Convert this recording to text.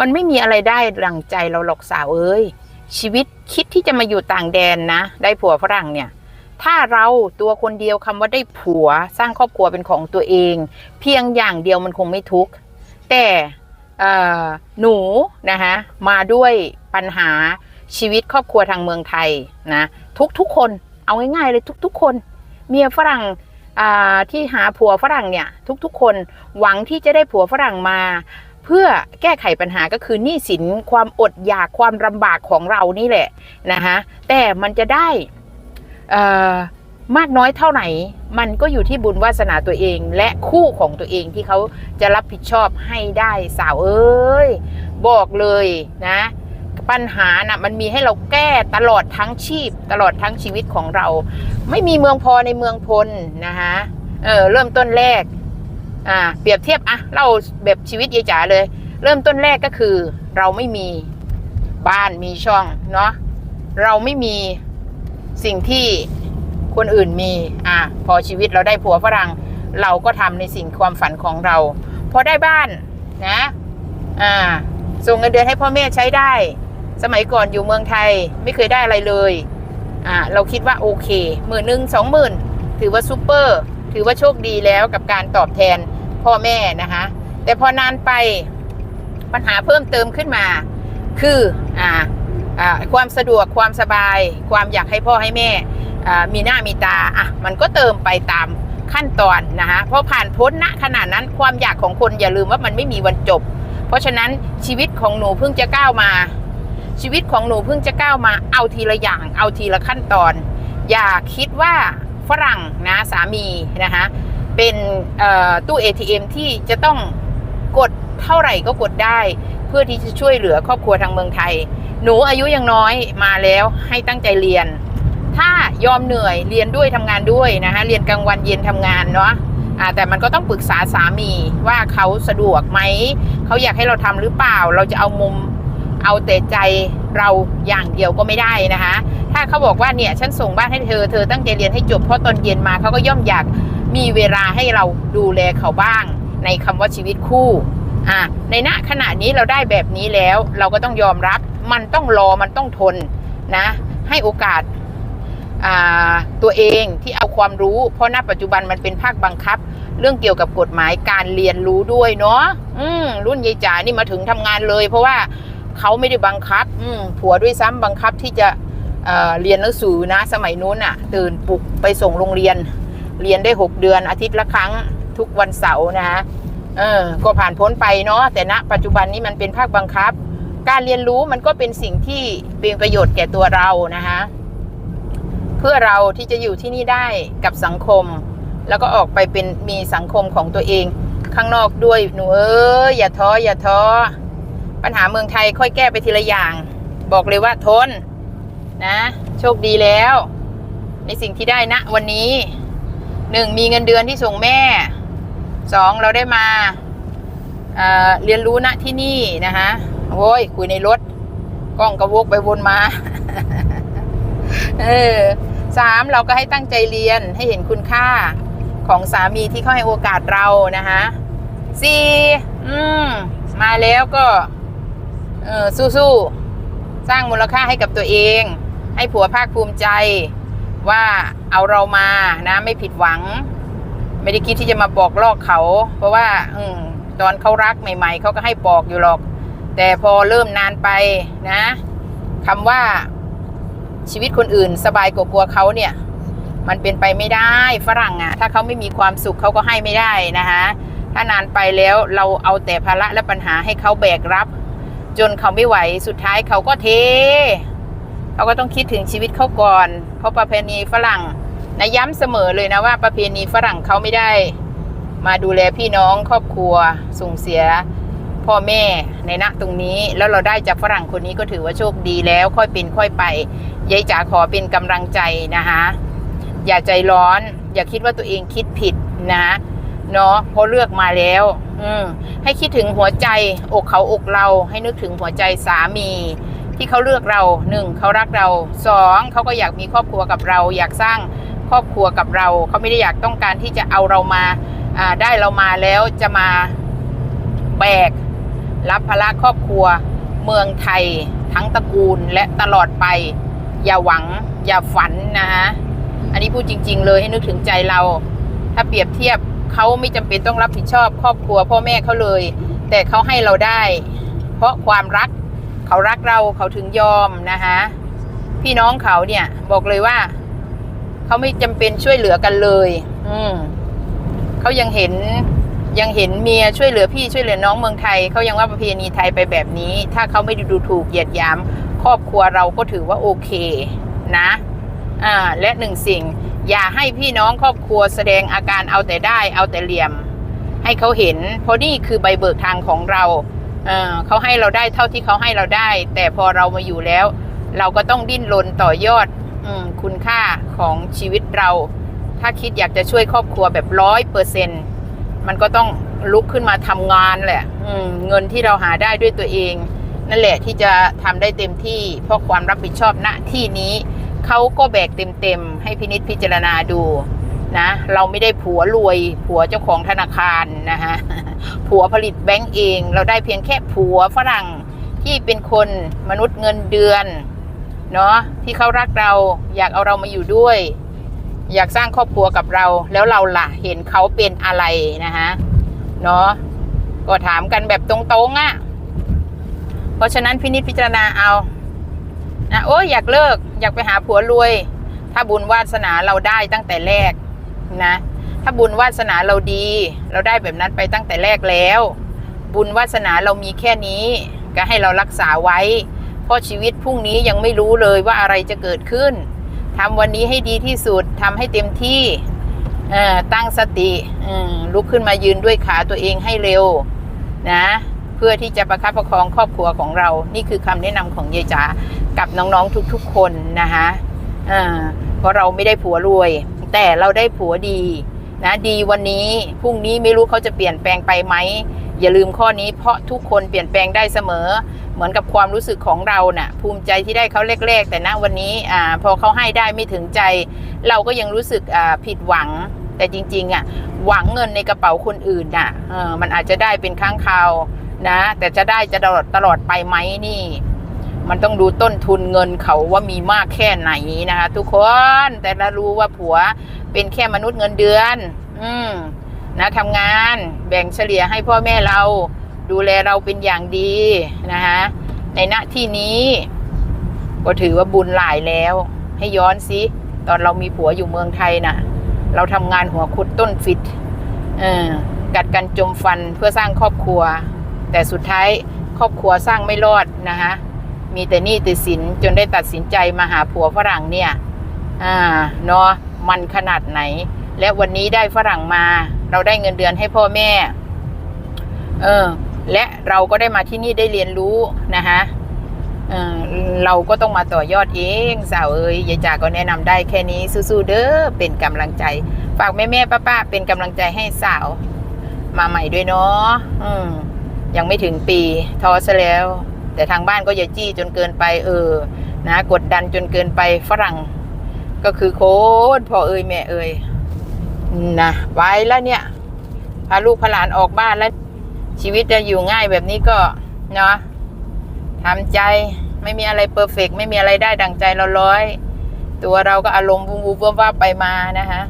มันไม่มีอะไรได้ดังใจเราหรอกสาวเอ้ยชีวิตคิดที่จะมาอยู่ต่างแดนนะ ได้ผัวฝรั่งเนี่ย ถ้าเราตัวคนเดียวคำว่าได้ผัวสร้างครอบครัวเป็นของตัวเอง เพียงอย่างเดียวมันคงไม่ทุกข์แต่หนูนะคะมาด้วยปัญหาชีวิตครอบครัวทางเมืองไทยนะทุกทุกคนเอาง่ายๆเลยทุกๆคน เมียฝรั่งที่หาผัวฝรั่งเนี่ยทุกๆคนหวังที่จะได้ผัวฝรั่งมา เพื่อแก้ไขปัญหาก็คือหนี้สินความอดอยากความลำบากของเรานี่แหละนะคะแต่มันจะได้มากน้อยเท่าไหร่มันก็อยู่ที่บุญวาสนาตัวเอง และคู่ของตัวเองที่เขาจะรับผิดชอบให้ได้สาวเอ้ยบอกเลยนะปัญหานะ่ะมันมีให้เราแก้ตลอดทั้งชีพ ตลอดทั้งชีวิตของเรา ไม่มีเมืองพอในเมืองพลนะคะเออเริ่มต้นแรก อ่าเปรียบเทียบอะเล่าแบบชีวิตยายจ๋าเลย เริ่มต้นแรกก็คือ เราไม่มีบ้านมีช่องเนาะเราไม่มีสิ่งที่คนอื่นมีอะพอชีวิตเราได้ผัวฝรั่งเราก็ทำในสิ่งความฝันของเรา พอได้บ้านนะอ่าส่งเงินเดือนให้พ่อแม่ใช้ได้ สมัยก่อนอยู่เมืองไทยไม่เคยได้อะไรเลยอ่าเราคิดว่าโอเคหมื่นหนึ่งสองหมื่นถือว่าซูเปอร์ ถือว่าโชคดีแล้วกับการตอบแทน พ่อแม่นะคะ แต่พอนานไปปัญหาเพิ่มเติมขึ้นมา คืออ่าอ่าความสะดวกความสบาย ความอยากให้พ่อให้แม่อ่ามีหน้ามีตาอะมันก็เติมไปตามขั้นตอนนะคะพอผ่านพ้นณขนาดนั้นความอยากของคนอย่าลืมว่ามันไม่มีวันจบ เพราะฉะนั้นชีวิตของหนูเพิ่งจะก้าวมา ชีวิตของหนูเพิ่งจะก้าวมาเอาทีละอย่าง เอาทีละขั้นตอน อย่าคิดว่าฝรั่งนะสามีนะคะ เป็นเอ่อตู้ ATM ที่จะต้องกดเท่าไหร่ก็กดได้ เพื่อที่จะช่วยเหลือครอบครัวทางเมืองไทย หนูอายุยังน้อยมาแล้วให้ตั้งใจเรียน ถ้ายอมเหนื่อยเรียนด้วยทำงานด้วยนะคะเรียนกลางวันเย็นทำงานเนาะแต่มันก็ต้องปรึกษาสามีว่าเขาสะดวกไหมเขาอยากให้เราทำหรือเปล่า เราจะเอามุมเอาแต่ใจเราอย่างเดียวก็ไม่ได้นะคะ ถ้าเขาบอกว่าเนี่ยฉันส่งบ้านให้เธอ เธอตั้งใจเรียนให้จบเพราะตอนเย็นมาเขาก็ย่อมอยาก มีเวลาให้เราดูแลเขาบ้าง ในคำว่าชีวิตคู่อะในณขณะนี้เราได้แบบนี้แล้ว เราก็ต้องยอมรับ มันต้องรอมันต้องทนนะ ให้โอกาสาตัวเองที่เอาความรู้ เพราะณปัจจุบันมันเป็นภาคบังคับ เรื่องเกี่ยวกับกฎหมายการเรียนรู้ด้วยเนาะอืมรุ่นยายจ๋านี่มาถึงทำงานเลย เพราะว่าเขาไม่ได้บังคับ อืมผัวด้วยซ้ำบังคับที่จะเเรียนหนังสือนะ สมัยนู้นอะ่ะ ตื่นปลุกไปส่งโรงเรียน เรียนได้ 6 เดือนอาทิตย์ละครั้งทุกวันเสาร์นะคะเออก็ผ่านพ้นไปเนาะแต่ณปัจจุบันนี้มันเป็นภาคบังคับ การเรียนรู้มันก็เป็นสิ่งที่เป็นประโยชน์แก่ตัวเรานะคะเพื่อเราที่จะอยู่ที่นี่ได้กับสังคม แล้วก็ออกไปเป็นมีสังคมของตัวเอง ข้างนอกด้วยหนูเอ้ยอย่าท้ออย่าท้อปัญหาเมืองไทยค่อยแก้ไปทีละอย่าง บอกเลยว่าทนนะ โชคดีแล้ว ในสิ่งที่ได้นะวันนี้ หนึ่งมีเงินเดือนที่ส่งแม่สองเราได้มาเเรียนรู้ณที่นี่นะคะโอ้ยคุยในรถกล้องกระวกไปวนมาเออสามเราก็ให้ตั้งใจเรียนให้เห็นคุณค่าของสามีที่เขาให้โอกาสเรานะคะสี่อืมมาแล้วก็เออสู้ๆสร้างมูลค่าให้กับตัวเอง ให้ผัวภาคภูมิใจว่าเอาเรามานะไม่ผิดหวัง ไม่ได้คิดที่จะมาบอกลอกเขา เพราะว่า อืตอนเขารักใหม่ ๆเขาก็ให้บอกอยู่หรอก แต่พอเริ่มนานไปนะคำว่าชีวิตคนอื่นสบายกว่ากลัวเขาเนี่ย มันเป็นไปไม่ได้ฝรั่งอะ่ะ ถ้าเขาไม่มีความสุขเขาก็ให้ไม่ได้นะคะถ้านานไปแล้วเราเอาแต่ภาระและปัญหาให้เขาแบกรับ จนเขาไม่ไหวสุดท้ายเขาก็เท เขาก็ต้องคิดถึงชีวิตเขาก่อนเพราะประเพณีฝรั่งนะย้ำเสมอเลยนะว่าประเพณีฝรั่งเขาไม่ได้ มาดูแลพี่น้องครอบครัวส่งเสียพ่อแม่ในณตรงนี้แล้วเราได้จากฝรั่งคนนี้ก็ถือว่าโชคดีแล้วค่อยเป็นค่อยไปยายจ๋าขอเป็นกำลังใจนะคะอย่าใจร้อน อย่าคิดว่าตัวเองคิดผิดนะเนาะเพราะเลือกมาแล้ว อืให้คิดถึงหัวใจอกเขาอกเราให้นึกถึงหัวใจสามี ที่เขาเลือกเราหนึ่งเขารักเราสองเขาก็อยากมีครอบครัวกับเรา อยากสร้างครอบครัวกับเรา เขาไม่ได้อยากต้องการที่จะเอาเรามาได้เรามาแล้วจะมาแบก รับภาระครอบครัว เมืองไทย ทั้งตระกูลและตลอดไป อย่าหวังอย่าฝันนะฮะอันนี้พูดจริง ๆ เลยให้นึกถึงใจเรา ถ้าเปรียบเทียบเขาไม่จำเป็นต้องรับผิดชอบ ครอบครัวพ่อแม่เขาเลย แต่เขาให้เราได้ เพราะความรัก เขารักเราเขาถึงยอมนะคะพี่น้องเขาเนี่ย บอกเลยว่า เขาไม่จำเป็นช่วยเหลือกันเลย อืมเขายังเห็นยังเห็นเมียช่วยเหลือพี่ช่วยเหลือน้องเมืองไทยเขายังว่าประเพณีไทยไปแบบนี้ ถ้าเขาไม่ด้ดูถูกเหยียดหยาม ครอบครัวเราก็ถือว่าโอเค นะ อ่า และหนึ่งสิ่ง อย่าให้พี่น้องครอบครัวแสดงอาการเอาแต่ได้เอาแต่เหลี่ยม ให้เขาเห็นเพราะนี่คือใบเบิกทางของเรา เขาให้เราได้เท่าที่เขาให้เราได้ แต่พอเรามาอยู่แล้ว เราก็ต้องดิ้นรนต่อยอดอคุณค่าของชีวิตเรา ถ้าคิดอยากจะช่วยครอบครัวแบบร้อยเปอร์เซ็นมันก็ต้องลุกขึ้นมาทำงานแหละอืเงินที่เราหาได้ด้วยตัวเอง นั่นแหละที่จะทำได้เต็มที่ เพราะความรับผิดชอบณที่นี้เขาก็แบกเต็มๆให้พินิษพิจารณาดู นะเราไม่ได้ผัวรวย ผัวเจ้าของธนาคารนะฮะผัวผลิตแบงก์เอง เราได้เพียงแค่ผัวฝรั่งที่เป็นคนมนุษย์เงินเดือนเนาะที่เขารักเราอยากเอาเรามาอยู่ด้วย อยากสร้างครอบครัวกับเราแล้วเราล่ะเห็นเขาเป็นอะไรนะฮะเนาะก็ถามกันแบบตรงๆอะ่ะ เพราะฉะนั้นพินิจพิจารณาเอานะโอ้ยอยากเลิก อยากไปหาผัวรวย ถ้าบุญวาสนาเราได้ตั้งแต่แรก นะ ถ้าบุญวาสนาเราดี เราได้แบบนั้นไปตั้งแต่แรกแล้ว บุญวาสนาเรามีแค่นี้ ก็ให้เรารักษาไว้ เพราะชีวิตพรุ่งนี้ยังไม่รู้เลยว่าอะไรจะเกิดขึ้นทำวันนี้ให้ดีที่สุดทำให้เต็มที่ตั้งสติลุกขึ้นมายืนด้วยขาตัวเองให้เร็วนะเพื่อที่จะประคับประคองครอบครัวของเรา นี่คือคำแนะนำของยายจ๋ากับน้องๆทุกๆคนนะคะเพราะเราไม่ได้ผัวรวย แต่เราได้ผัวดีนะดีวันนี้พรุ่งนี้ไม่รู้เขาจะเปลี่ยนแปลงไปไหมอย่าลืมข้อนี้เพราะทุกคนเปลี่ยนแปลงได้เสมอ เหมือนกับความรู้สึกของเราน่ะ ภูมิใจที่ได้เขาแรก ๆ แต่ณวันนี้อ่าพอเขาให้ได้ไม่ถึงใจ เราก็ยังรู้สึกอ่าผิดหวัง แต่จริง ๆอะหวังเงินในกระเป๋าคนอื่นน่ะเออมันอาจจะได้เป็นครั้งคราวนะ แต่จะได้จะตลอดตลอดไปไหมนี่ มันต้องดูต้นทุนเงินเขาว่ามีมากแค่ไหนนะคะทุกคนแต่เรารู้ว่าผัวเป็นแค่มนุษย์เงินเดือน อืมนะทำงานแบ่งเฉลี่ยให้พ่อแม่เรา ดูแลเราเป็นอย่างดีนะคะในณที่นี้ก็ถือว่าบุญหลายแล้ว ให้ย้อนสิตอนเรามีผัวอยู่เมืองไทยน่ะ เราทำงานหัวคุดต้นฟิตเออกัดกันจมฟันเพื่อสร้างครอบครัว แต่สุดท้ายครอบครัวสร้างไม่รอดนะคะ มีแต่หนี้แต่สินจนได้ตัดสินใจมาหาผัวฝรั่งเนี่ยอ่าเนาะมันขนาดไหน และวันนี้ได้ฝรั่งมา เราได้เงินเดือนให้พ่อแม่ เออ และเราก็ได้มาที่นี่ได้เรียนรู้นะคะเออเราก็ต้องมาต่อยอดเองสาวเอ้ยยายจาก็แนะนำได้แค่นี้สู้ๆเด้อเป็นกำลังใจ ฝากแม่ๆป้าๆเป็นกำลังใจให้สาว มาใหม่ด้วยเนาะอืมยังไม่ถึงปีท้อซะแล้ว แต่ทางบ้านก็อย่าจี้จนเกินไป เออ นะ กดดันจนเกินไปฝรั่ง ก็คือโคตรพ่อเอ้ยแม่เอ้ยนะไปแล้วเนี่ยพาลูกพาหลานออกบ้านแล้ว ชีวิตจะอยู่ง่ายแบบนี้ก็เนาะทำใจไม่มีอะไรเพอร์เฟกไม่มีอะไรได้ดังใจเราร้อย ตัวเราก็อารมณ์วูบวูบว่าไปมานะคะ